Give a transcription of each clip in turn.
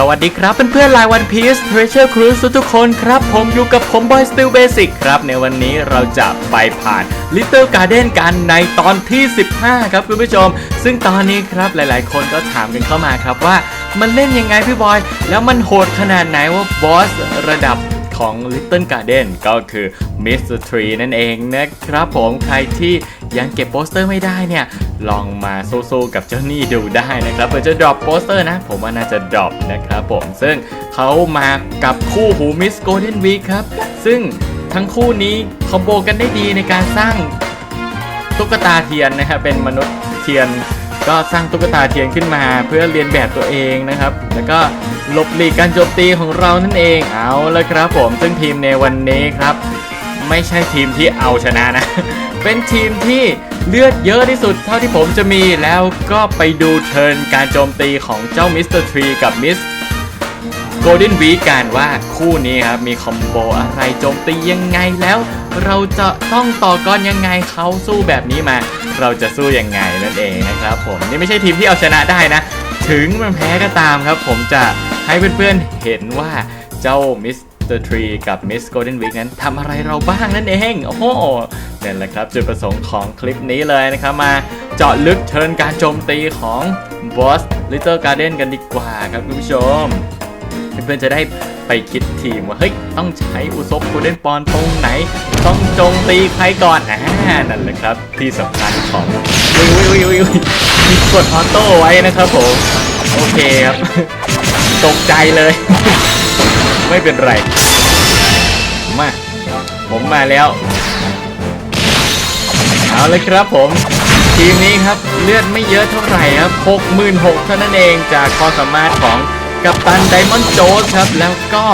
สวัสดีครับเพื่อนๆลายวันพีซ Treasure Cruise ทุกคนครับ ผมอยู่กับผมบอยสติลเบสิกครับ ในวันนี้เราจะไปผ่าน Little Garden กันในตอนที่ 15 ครับคุณผู้ชม ซึ่งตอนนี้ครับหลายๆ คนก็ถามกันเข้ามาครับว่า มันเล่นยังไงพี่บอย แล้วมันโหดขนาดไหนว่าบอสระดับ ของ Little Garden ก็คือ Mr. Tree นั่นเองนะครับผมใครที่ยังเก็บโปสเตอร์ไม่ได้เนี่ย ลองมาสู้ๆกับเจ้านี่ดูได้นะครับเพื่อจะดรอปโปสเตอร์นะ ผมว่าน่าจะดรอปนะครับผมซึ่งเขามากับคู่หู Miss Golden Week ครับ ซึ่งทั้งคู่นี้คอมโบกันได้ดีในการสร้างตุ๊กตาเทียนนะครับเป็นมนุษย์เทียน ก็สร้างตุ๊กตาเทียนขึ้นมาเพื่อเรียนแบบตัวเองนะครับ แล้วก็หลบหลีกการโจมตีของเรานั่นเองเอาละครับผมซึ่งทีมในวันนี้ครับ ไม่ใช่ทีมที่เอาชนะนะ เป็นทีมที่เลือดเยอะที่สุดเท่าที่ผมจะมีแล้วก็ไปดูเทิร์นการโจมตีของเจ้ามิสเตอร์ทรีกับมิส โกลเด้นวีกันว่าคู่นี้ครับมีคอมโบอะไรโจมตียังไงแล้ว เราจะต้องต่อกรยังไงเขาสู้แบบนี้มา เราจะสู้ยังไงนั่นเองนะครับผมนี่ไม่ใช่ทีมที่เอาชนะได้นะ ถึงมันแพ้ก็ตามครับ ผมจะให้เพื่อนๆเห็นว่าเจ้ามิสเตอร์ทรีกับมิสโกลเด้นวีนั้นทำอะไรเราบ้างนั่นเองโอ้โหนั่นแหละครับ จุดประสงค์ของคลิปนี้เลยนะครับมาเจาะลึกเทิร์นการโจมตีของบอส Little Garden กันดีกว่าครับคุณผู้ชม เพื่อนๆจะได้ไปคิดทีมว่า เฮ้ย ต้องใช้อุซบกูเล่นปอนตรงไหน ต้องจงตีใครก่อนอ่านั่นแหละครับ ที่สำคัญของอุ้ยอุ้ยอุ้ยอุ้ยมีกดออโต้ไว้นะครับผม โอเคครับ ตกใจเลย ไม่เป็นไร มา ผมมาแล้ว เอาเลยครับผมทีมนี้ครับเลือดไม่เยอะเท่าไหร่ครับ 66,000เท่านั้นเองจากความสามารถของ กัปตันไดมอนด์โจสครับ แล้วก็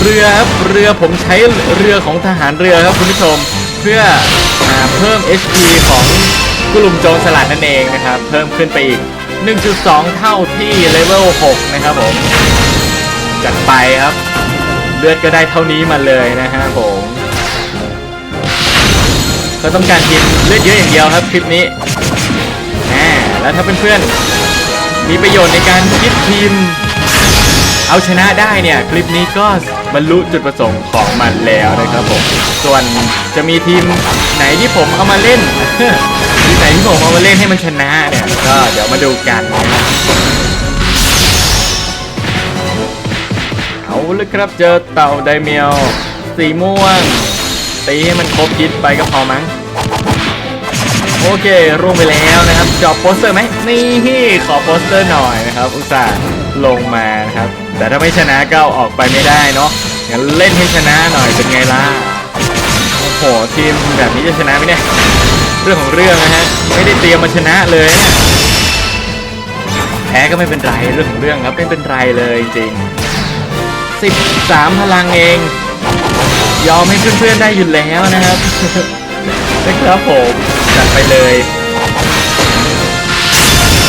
เรือครับเรือผมใช้เรือของทหารเรือครับคุณผู้ชม เพื่ออเพิ่ม HP ของกลุ่มโจรสลัดนั่นเองนะครับ เพิ่มขึ้นไปอีก 1.2 เท่าที่เลเวล 6 นะครับผม จัดไปครับ เลือดก็ได้เท่านี้มาเลยนะฮะผมก็ต้องการทีมเลือดเยอะอย่างเดียวครับคลิปนี้แหมแล้วถ้าเพื่อนๆมีประโยชน์ในการคิดทีม เอาชนะได้เนี่ย คลิปนี้ก็บรรลุจุดประสงค์ของมันแล้วนะครับผม ส่วนจะมีทีมไหนที่ผมเอามาเล่นทีมไหนที่ผมเอามาเล่นให้มันชนะเนี่ยก็เดี๋ยวมาดูกันนะเอาเลยครับเจอเต่าไดเมียวสีม่วงตีให้มันครบฮิตไปก็พอมั้งโอเคร่วงไปแล้วนะครับจอบโปสเตอร์ไหมนี่ขอโปสเตอร์หน่อยนะครับอุตส่าห์ ลงมานะครับ แต่ถ้าไม่ชนะก็ออกไปไม่ได้เนาะงั้นเล่นให้ชนะหน่อยเป็นไงล่ะโอ้โหทีมแบบนี้จะชนะไหมเนี่ยเรื่องของเรื่องนะฮะไม่ได้เตรียมมาชนะเลยนะแพ้ก็ไม่เป็นไรเรื่องของเรื่องครับไม่เป็นไรเลยจริง13พลังเอง ยอมให้เพื่อนๆได้อยู่แล้วนะครับนะครับผมจัดไปเลย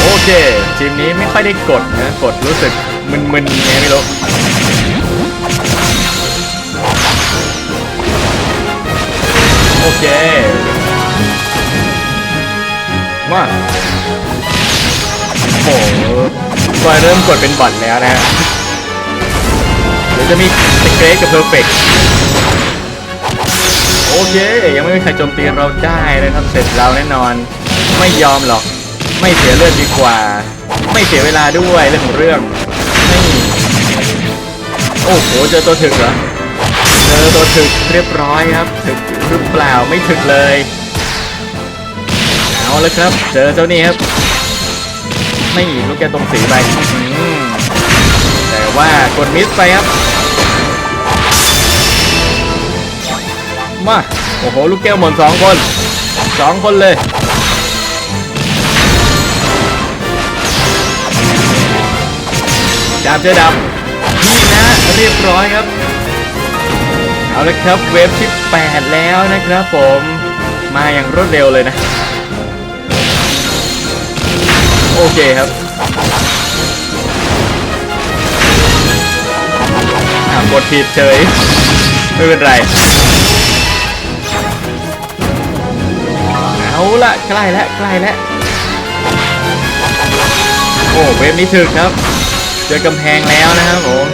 โอเคทีมนี้ ค่อยได้กดนะ กดรู้สึกมึนๆไงไม่รู้โอเค มาโอ้โหบอยเริ่มกดเป็นบอทแล้วนะฮะเดี๋ยวจะมีสเกรสกับเพอร์เฟกโอเค ยังไม่มีใครโจมตีเราได้นะครับ เสร็จเราแน่นอน ไม่ยอมหรอก ไม่เสียเลือดดีกว่า ไม่เสียเวลาด้วยเรื่องของเรื่องนี่โอ้โหเจอตัวถึกเหรอเจอตัวถึกเรียบร้อยครับถึกหรือเปล่าไม่ถึกเลยเอาล้วครับ เจอเจ้านี่ครับไม่ลูกแกตรงสีไปแต่ว่ากดมิสไปครับมาโอ้โหลูกแก้วหมดสองคนสองคนเลย ดาบเจอดาบนี่นะเรียบร้อยครับ เอาละครับเวฟที่ 8 แล้วนะครับผมมาอย่างรวดเร็วเลยนะ โอเคครับอ่ากดผิดเฉยไม่เป็นไร เอาละใกล้แล้วใกล้แล้วโอ้เวฟนี้ถึกครับ เจอกำแพงแล้วนะครับผม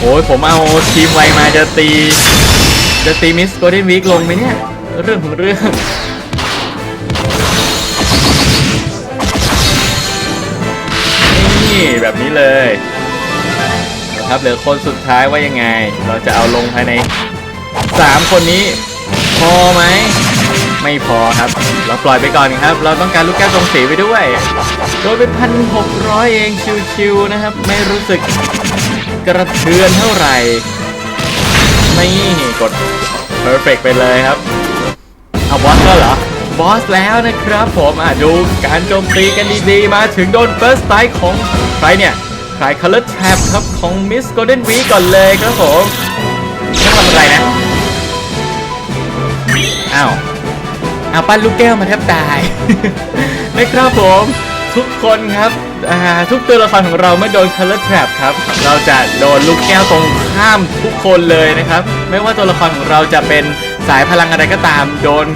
โอ้ยผมเอาทีมไวมาจะตี จะตีมิสโกลเด้นวีคลงไหมเนี่ย เรื่องของเรื่องนี่แบบนี้เลยนะครับเหลือคนสุดท้ายว่ายังไง เราจะเอาลงภายใน 3 คนนี้ พอไหม ไม่พอครับ เราปล่อยไปก่อนครับ เราต้องการลูกแก้วตรงสีไปด้วย โดยเป็นพันหกร้อยเองชิวๆนะครับ ไม่รู้สึกกระเทือนเท่าไหร่ไม่กด perfect ไปเลยครับ เอาบอสแล้วเหรอ บอสแล้วนะครับผมอะดูการโจมตีกันดีๆ มาถึงโดน first strike ของใครเนี่ย ใคร color tab ครับของ Miss Golden Week ก่อนเลยครับผมต้องทำอะไรนะ อ้าว เอาปั้นลูกแก้วมาแทบตาย นะครับผมทุกคนครับทุกตัวละครของเราเมื่อโดน color trap ครับ เราจะโดนลูกแก้วตรงข้ามทุกคนเลยนะครับ ไม่ว่าตัวละครของเราจะเป็นสายพลังอะไรก็ตาม โดน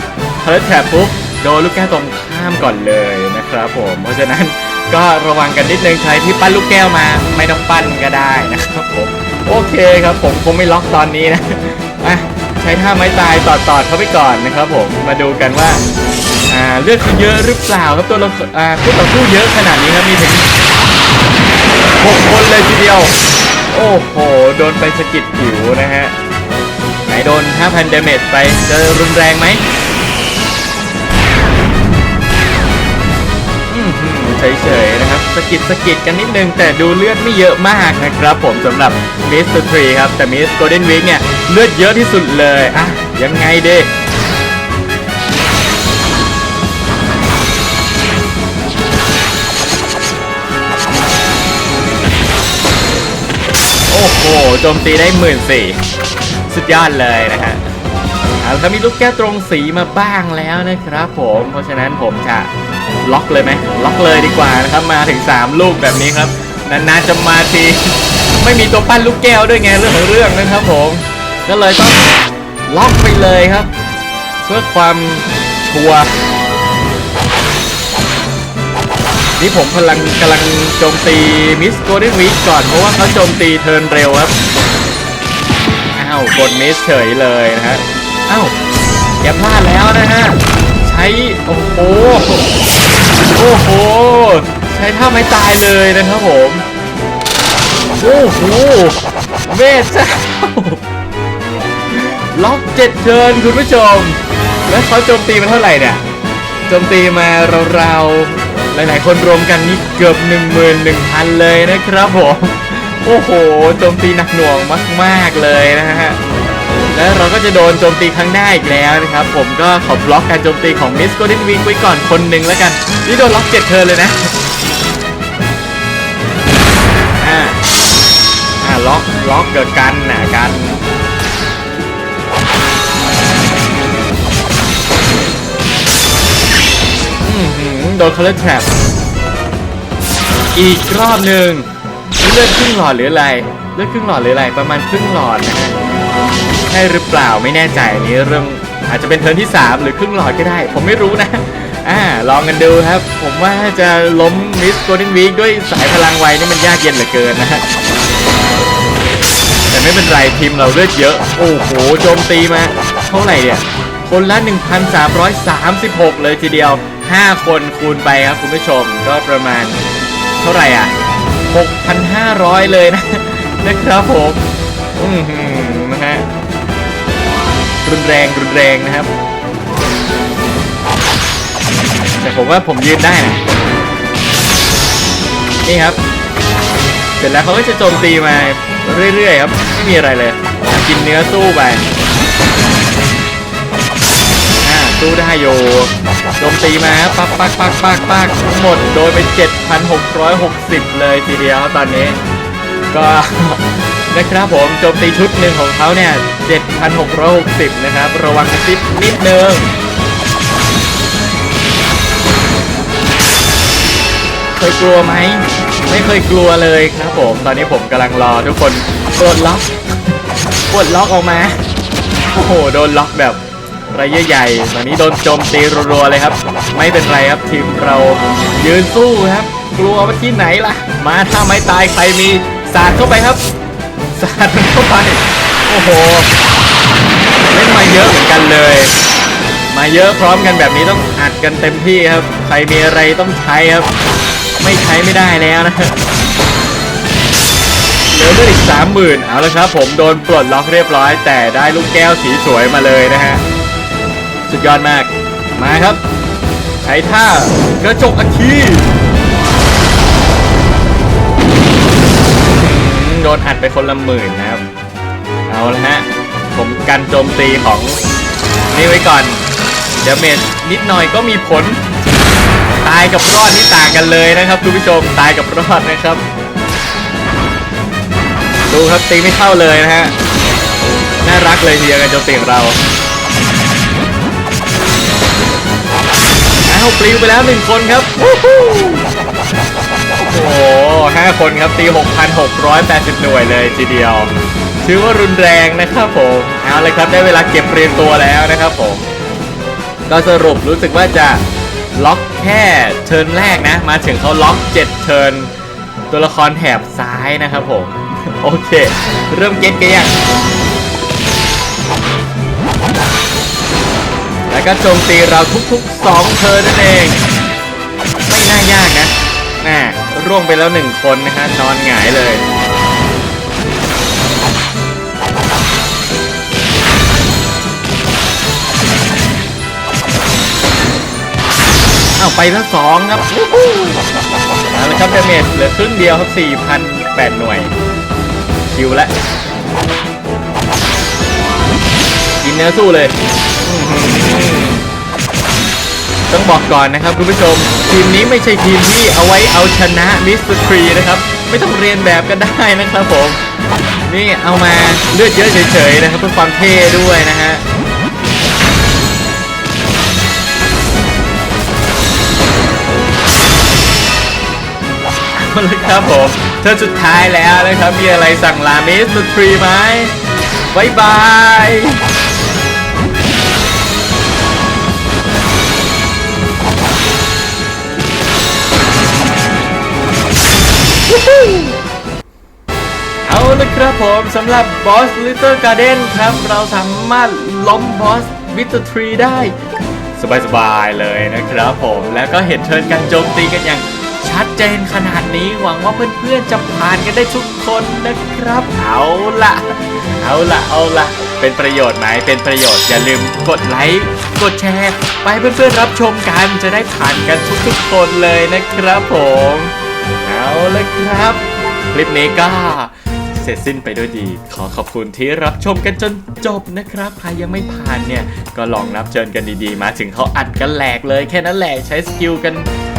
color trap ปุ๊บโดนลูกแก้วตรงข้ามก่อนเลยนะครับผม เพราะฉะนั้นก็ระวังกันนิดนึงใครที่ปั้นลูกแก้วมาไม่ต้องปั้นก็ได้นะครับผม โอเคครับผมคงไม่ล็อกตอนนี้นะอะ ใช้ท่าไม้ตายตอต่อเข้าไปก่อนนะครับผมมาดูกันว่าอ่าเลือดเขาเยอะหรือเปล่าครับตัวละคราคู่ต่อสู้เยอะขนาดนี้ครับมีถึงหกคนเลยทีเดียว โอ้โห โดนไปสะกิดผิวนะฮะ ไหนโดน 5,000 damage ไปจะรุนแรงไหมเฉยๆนะครับสกิดสกิดกันนิดนึง แต่ดูเลือดไม่เยอะมากนะครับผมสำหรับมิสเตอร์ทรีครับ แต่มิสโกลเด้นวิกเนี่ย เลือดเยอะที่สุดเลยอะยังไงเด้โอ้โหโจมตีได้หมื่นสี่สุดยอดเลยนะฮะเอาละครับมีลูกแก้วตรงสีมาบ้างแล้วนะครับผมเพราะฉะนั้นผมจะล็อกเลยไหมล็อกเลยดีกว่านะครับมาถึง 3 ลูกแบบนี้ครับนานๆจะมาที ไม่มีตัวปั้นลูกแก้วด้วยไงเรื่องของเรื่องนะครับผม ก็เลยต้องล็อกไปเลยครับ เพื่อความชัวร์นี่ผมกำลังกำลังโจมตีมิสโกลเด้นวีก่อน เพราะว่าเขาโจมตีเทิร์นเร็วครับอ้าวกดมิสเฉยเลยนะฮะอ้าวอย่าพลาดแล้วนะฮะใช้โอ้โหโอ้โหใช้ท่าไม้ตายเลยนะครับผมโอ้โหเมธเจ้า ล็อกเจ็ดเทิร์นคุณผู้ชม แล้วเขาโจมตีมาเท่าไหร่เนี่ย โจมตีมาราวๆหลายๆ คนรวมกันนี่เกือบ 11,000 เลยนะครับผม โอ้โห โจมตีหนักหน่วงมากๆเลยนะฮะ แล้วเราก็จะโดนโจมตีครั้งหน้าอีกแล้วนะครับ ผมก็ขอบล็อกการโจมตีของมิสโกลเด้นวิงไว้ก่อนคนหนึ่งแล้วกัน นี่โดนล็อกเจ็ดเทินเลยนะอ่าอ่าล็อกล็อกเกิดกันนะกัน โดนคาร์แทรปอีกรอบหนึ่งเลือดครึ่งหลอดหรืออะไรเลือดครึ่งหลอดหรืออะไรประมาณครึ่งหลอดนะฮะใช่หรือเปล่าไม่แน่ใจอันนี้เรื่องอาจจะเป็นเทิร์นที่ 3 หรือครึ่งหลอดก็ได้ ผมไม่รู้นะอ่าลองกันดูครับ ผมว่าจะล้มมิสโกลเด้นวีคด้วยสายพลังไวนี่มันยากเย็นเหลือเกินนะฮะแต่ไม่เป็นไรทีมเราเลือดเยอะ โอ้โหโจมตีมา เท่าไหร่เนี่ย คนละ 1,336 เลยทีเดียว 5 คนคูณไปครับคุณผู้ชมก็ประมาณเท่าไหร่อะ 6,500 เลยนะนะครับผมอือหือนะฮะรุนแรงรุนแรงนะครับ แต่ผมว่าผมยืนได้นะนี่ครับ เสร็จแล้วเขาก็จะโจมตีมาเรื่อยๆครับ ไม่มีอะไรเลย กินเนื้อสู้ไปอ่าสู้ได้โย โจมตีมาปักปักปักปักปักทั้งหมดโดยไป 7,660 เลยทีเดียวตอนนี้ ก็นะครับผมโจมตีชุดหนึ่งของเขาเนี่ย 7,660 นะครับ ระวังกระซิบนิดนึงเคยกลัวไหม ไม่เคยกลัวเลยครับผม ตอนนี้ผมกำลังรอทุกคนปลดล็อกปลดล็อกออกมา โอ้โห โดนล็อกแบบ ระยะใหญ่ตอนนี้โดนโจมตีรัวๆเลยครับ ไม่เป็นไรครับทีมเรายืนสู้ครับ กลัวว่าที่ไหนล่ะ มาถ้าไม่ตายใครมีสาดเข้าไปครับสาดเข้าไปโอ้โหเล่นมาเยอะเหมือนกันเลย มาเยอะพร้อมกันแบบนี้ต้องอัดกันเต็มที่ครับ ใครมีอะไรต้องใช้ครับ ไม่ใช้ไม่ได้แล้วนะเหลือเลืออีกสามหมื่นเอาละครับผมโดนปลดล็อกเรียบร้อย แต่ได้ลูกแก้วสีสวยมาเลยนะฮะ สุดยอดมาก มาครับ ใช้ท่ากระจกอัคคีโดนอัดไปคนละหมื่นนะครับ เอาละฮะ ผมกันโจมตีของนี่ไว้ก่อน เดเมจนิดหน่อยก็มีผล ตายกับรอดนี่ต่างกันเลยนะครับคุณผู้ชม ตายกับรอดนะครับ ดูครับตีไม่เข้าเลยนะฮะ น่ารักเลยทีเดียวกันโจมตีของเรา อ้าวปลิวไปแล้วหนึ่งคนครับโอ้โหห้าคนครับตี 6,680 หน่วยเลยทีเดียวถือว่ารุนแรงนะครับผมเอาเลยครับได้เวลาเก็บเรียงตัวแล้วนะครับผม ก็สรุปรู้สึกว่าจะล็อกแค่เทิร์นแรกนะ มาถึงเขาล็อก 7 เทิร์นตัวละครแถบซ้ายนะครับผม โอเค เริ่มเก็ตกันยัง แล้วก็โจมตีเราทุกๆ 2เทิร์นั่นเอง ไม่น่ายากนะน่าร่วงไปแล้วหนึ่งคนนะฮะนอนหงายเลยอ้าวไปทั้งสองครับวู้ฮู้เอาละครับเดเมจเหลือครึ่งเดียวครับ4,008หน่วย คิวละกินเนื้อสู้เลย ต้องบอกก่อนนะครับคุณผู้ชม ทีมนี้ไม่ใช่ทีมที่เอาไว้เอาชนะมิสเตอร์ทรีนะครับ ไม่ต้องเรียนแบบกันได้นะครับผม นี่เอามาเลือดเยอะเฉยๆนะครับเพื่อความเท่ด้วยนะฮะเอาละครับผมเธอสุดท้ายแล้วนะครับ มีอะไรสั่งลามิสทรีไหมบายบาย ครับผมสำหรับบอสลิตเติ้ลการ์เดนครับ เราสามารถล้มบอสวิตทรีได้ สบายๆเลยนะครับผมแล้วก็เห็นเทิร์นการโจมตีกันอย่างชัดเจนขนาดนี้หวังว่าเพื่อนๆจะผ่านกันได้ทุกคนนะครับ เอาละเอาละเอาละเป็นประโยชน์ไหมเป็นประโยชน์อย่าลืมกดไลค์กดแชร์ ไปเพื่อนๆรับชมกันจะได้ผ่านกันทุกๆคนเลยนะครับผม เอาละครับ คลิปนี้ก็ เสร็จสิ้นไปด้วยดี ขอขอบคุณที่รับชมกันจนจบนะครับ ใครยังไม่ผ่านเนี่ย ก็ลองนับเชิญกันดีๆ มาถึงเขาอัดกันแหลกเลยแค่นั้นแหละใช้สกิลกัน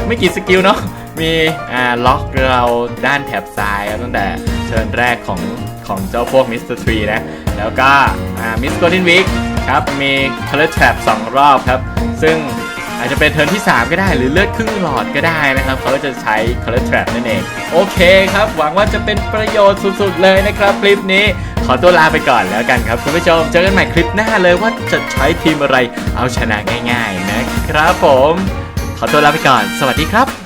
ไม่กี่สกิลเนาะมีอ่าล็อกเราด้านแถบซ้ายตั้งแต่เชิญแรกของของเจ้าพวกมิสเตอร์ทรีนะ แล้วก็อ่ามิสโกลเด้นวิกครับ มี Color Trap 2รอบครับ ซึ่ง อาจจะเป็นเทิร์นที่ 3 ก็ได้ หรือเลือดครึ่งหลอดก็ได้นะครับ เขาจะใช้ Color Trap นั่นเอง โอเคครับ หวังว่าจะเป็นประโยชน์สุดๆเลยนะครับคลิปนี้ ขอตัวลาไปก่อนแล้วกันครับคุณผู้ชม เจอกันใหม่คลิปหน้าเลยว่าจะใช้ทีมอะไรเอาชนะง่าย ๆ นะครับผม ขอตัวลาไปก่อน สวัสดีครับ